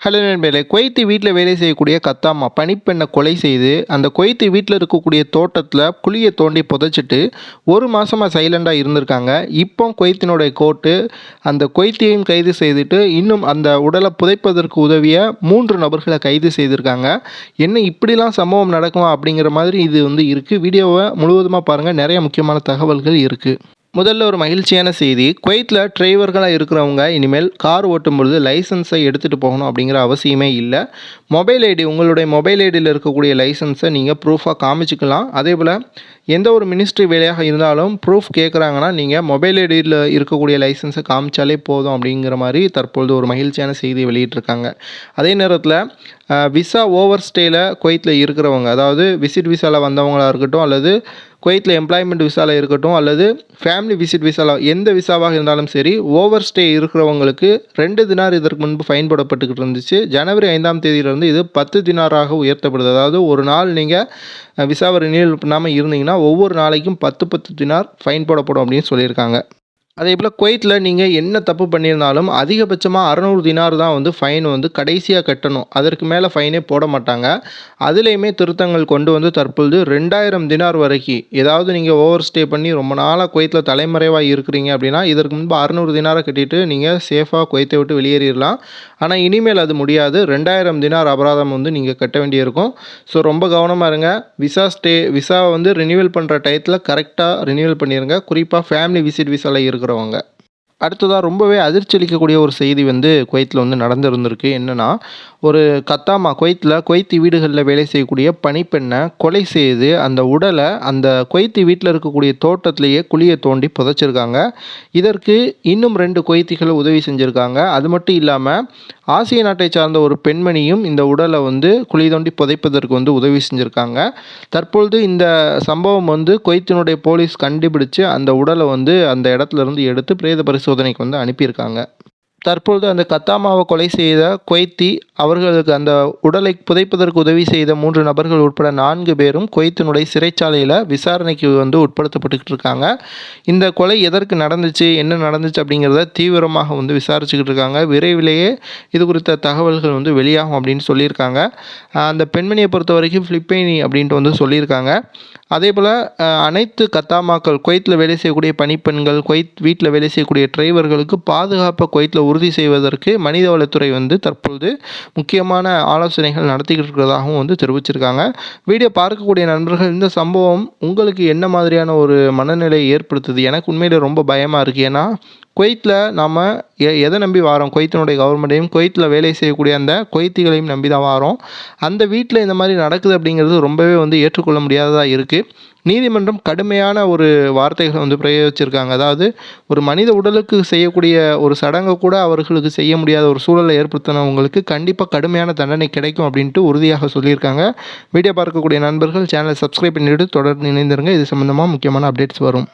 Hello நண்பர்களே Kuwait வீட்டில் வேலை செய்யக்கூடிய கத்தாமா பனிப்பெண்ணை கொலை செய்து அந்த குவைத்து வீட்டில் இருக்கக்கூடிய தோட்டத்தில் குழியை தோண்டி புதைச்சிட்டு ஒரு மாதமாக சைலண்டாக இருந்திருக்காங்க. இப்போ குவைத்தினுடைய கோர்ட்டு அந்த குவைத்தியையும் கைது செய்துட்டு இன்னும் அந்த உடலை புதைப்பதற்கு உதவிய மூன்று நபர்களை கைது செய்திருக்காங்க. என்ன இப்படிலாம் சம்பவம் நடக்குமா அப்படிங்கிற மாதிரி இது வந்து இருக்குது வீடியோவை முழுவதுமாக பாருங்கள் நிறைய முக்கியமான தகவல்கள் இருக்குது முதல்ல ஒரு மகிழ்ச்சியான செய்தி. குவைத்தில் டிரைவர்களாக இருக்கிறவங்க இனிமேல் கார் ஓட்டும் பொழுது லைசன்ஸை எடுத்துகிட்டு போகணும் அப்படிங்கிற அவசியமே இல்லை. மொபைல் ஐடி உங்களுடைய மொபைல் ஐடியில் இருக்கக்கூடிய லைசன்ஸை நீங்கள் ப்ரூஃபாக காமிச்சிக்கலாம். அதே போல் எந்த ஒரு மினிஸ்ட்ரி வேலையாக இருந்தாலும் ப்ரூஃப் கேட்குறாங்கன்னா நீங்கள் மொபைல் ஐடியில் இருக்கக்கூடிய லைசன்ஸை காமிச்சாலே போதும் அப்படிங்கிற மாதிரி தற்பொழுது ஒரு மகிழ்ச்சியான செய்தி வெளியிட்டிருக்காங்க. அதே நேரத்தில் விசா ஓவர் ஸ்டேயில் குவைத்தில் இருக்கிறவங்க அதாவது விசிட் விசாவில் வந்தவங்களாக இருக்கட்டும் அல்லது குவைத்தில் எம்ப்ளாய்மெண்ட் விசாவில் இருக்கட்டும் அல்லது ஃபேமிலி விசிட் விசாவில் எந்த விசாவாக இருந்தாலும் சரி ஓவர் ஸ்டே இருக்கிறவங்களுக்கு ரெண்டு தினார் இதற்கு முன்பு ஃபைன் போடப்பட்டுக்கிட்டு இருந்துச்சு. ஜனவரி ஐந்தாம் தேதியிலிருந்து இது பத்து தினாராக உயர்த்தப்படுது. அதாவது ஒரு நாள் நீங்கள் விசாவை ரினியூவல் பண்ணாமல் இருந்தீங்கன்னா ஒவ்வொரு நாளைக்கும் பத்து பத்து தினார் ஃபைன் போடப்படும் அப்படின்னு சொல்லியிருக்காங்க. அதே போல் குவைத்தில் நீங்கள் என்ன தப்பு பண்ணியிருந்தாலும் அதிகபட்சமாக அறநூறு தினார் தான் வந்து ஃபைன் வந்து கடைசியாக கட்டணும். அதற்கு மேலே ஃபைனே போட மாட்டாங்க. அதுலேயுமே திருத்தங்கள் கொண்டு வந்து தற்பொழுது ரெண்டாயிரம் தினார் வரைக்கும் ஏதாவது நீங்கள் ஓவர் ஸ்டே பண்ணி ரொம்ப நாளாக குவைத்தில் தலைமறைவாக இருக்கிறீங்க அப்படின்னா இதற்கு முன்பு அறநூறு தினாரை கட்டிட்டு நீங்கள் சேஃபாக குவைத்தை விட்டு வெளியேறிடலாம் ஆனால் இனிமேல் அது முடியாது. ரெண்டாயிரம் தினார் அபராதம் வந்து நீங்கள் கட்ட வேண்டியிருக்கும். ஸோ ரொம்ப கவனமாக இருங்க. விசா ஸ்டே விசாவை வந்து ரினியூவல் பண்ணுற டயத்தில் கரெக்டாக ரினியூவல் பண்ணிடுங்க குறிப்பாக ஃபேமிலி விசிட் விசாவில் இருக்கிறவங்க. அடுத்ததாக ரொம்பவே அதிர்ச்சி அளிக்கக்கூடிய ஒரு செய்தி வந்து குவைத்தில் வந்து நடந்திருந்திருக்கு. என்னென்னா ஒரு கத்தாமா குவைத்தில் குவைத்தி வீடுகளில் வேலை செய்யக்கூடிய பனிப்பெண்ணை கொலை செய்து அந்த உடலை அந்த குவைத்தி வீட்டில் இருக்கக்கூடிய தோட்டத்திலேயே குழியை தோண்டி புதைச்சிருக்காங்க. இதற்கு இன்னும் ரெண்டு குவைத்திகளை உதவி செஞ்சுருக்காங்க. அது மட்டும் இல்லாமல் ஆசிய நாட்டை சார்ந்த ஒரு பெண்மணியும் இந்த உடலை வந்து குழி தோண்டி புதைப்பதற்கு வந்து உதவி செஞ்சுருக்காங்க. தற்பொழுது இந்த சம்பவம் வந்து குவைத்தினுடைய போலீஸ் கண்டுபிடிச்சு அந்த உடலை வந்து அந்த இடத்துல இருந்து எடுத்து பிரேத பரிசு பரிசோதனைக்கு வந்து அனுப்பியிருக்காங்க. தற்பொழுது அந்த கத்தாமாவை கொலை செய்த குவைத்தி அவர்களுக்கு அந்த உடலை புதைப்பதற்கு உதவி செய்த மூன்று நபர்கள் உட்பட நான்கு பேரும் குவைத்தினுடைய சிறைச்சாலையில் விசாரணைக்கு வந்து உட்படுத்தப்பட்டுக்கிட்டு இருக்காங்க. இந்த கொலை எதற்கு நடந்துச்சு என்ன நடந்துச்சு அப்படிங்கிறத தீவிரமாக வந்து விசாரிச்சுக்கிட்டு இருக்காங்க. விரைவிலேயே இது குறித்த தகவல்கள் வந்து வெளியாகும் அப்படின்னு சொல்லியிருக்காங்க. அந்த பெண்மணியை பொறுத்த வரைக்கும் ஃபிலிப்பைனி அப்படின்ட்டு வந்து சொல்லியிருக்காங்க. அதே போல் அனைத்து கத்தாமாக்கள் குவைத்தில் வேலை செய்யக்கூடிய பணிப்பெண்கள் குவைத் வீட்டில் வேலை செய்யக்கூடிய டிரைவர்களுக்கு பாதுகாப்பை குவைத்தில் உறுதி செய்வதற்கு மனிதவளத்துறை வந்து தற்பொழுது முக்கியமான ஆலோசனைகள் நடத்திக்கிட்டு இருக்கிறதாகவும் வந்து தெரிவிச்சிருக்காங்க. வீடியோ பார்க்கக்கூடிய நண்பர்கள் இந்த சம்பவம் உங்களுக்கு என்ன மாதிரியான ஒரு மனநிலையை ஏற்படுத்துது? எனக்கு உண்மையில் ரொம்ப பயமாக இருக்குது ஏன்னா குவைத்தில் நாம் எ எதை நம்பி வாரோம்? குவைத்தினுடைய கவர்மெண்ட்டையும் குவைத்தில் வேலை செய்யக்கூடிய அந்த குவைத்திகளையும் நம்பி தான் வாரோம். அந்த வீட்டில் இந்த மாதிரி நடக்குது அப்படிங்கிறது ரொம்பவே வந்து ஏற்றுக்கொள்ள முடியாததாக இருக்குது நீதிமன்றம் கடுமையான ஒரு வார்த்தைகளை வந்து பிரயோகிச்சிருக்காங்க. அதாவது ஒரு மனித உடலுக்கு செய்யக்கூடிய ஒரு சடங்கை கூட அவர்களுக்கு செய்ய முடியாத ஒரு சூழலை ஏற்படுத்தினவங்களுக்கு கண்டிப்பாக கடுமையான தண்டனை கிடைக்கும் அப்படின்ட்டு உறுதியாக சொல்லியிருக்காங்க. வீடியோ பார்க்கக்கூடிய நண்பர்கள் சேனலை சப்ஸ்கிரைப் பண்ணிவிட்டு தொடர்ந்து இணைந்திருங்க. இது சம்மந்தமாக முக்கியமான அப்டேட்ஸ் வரும்.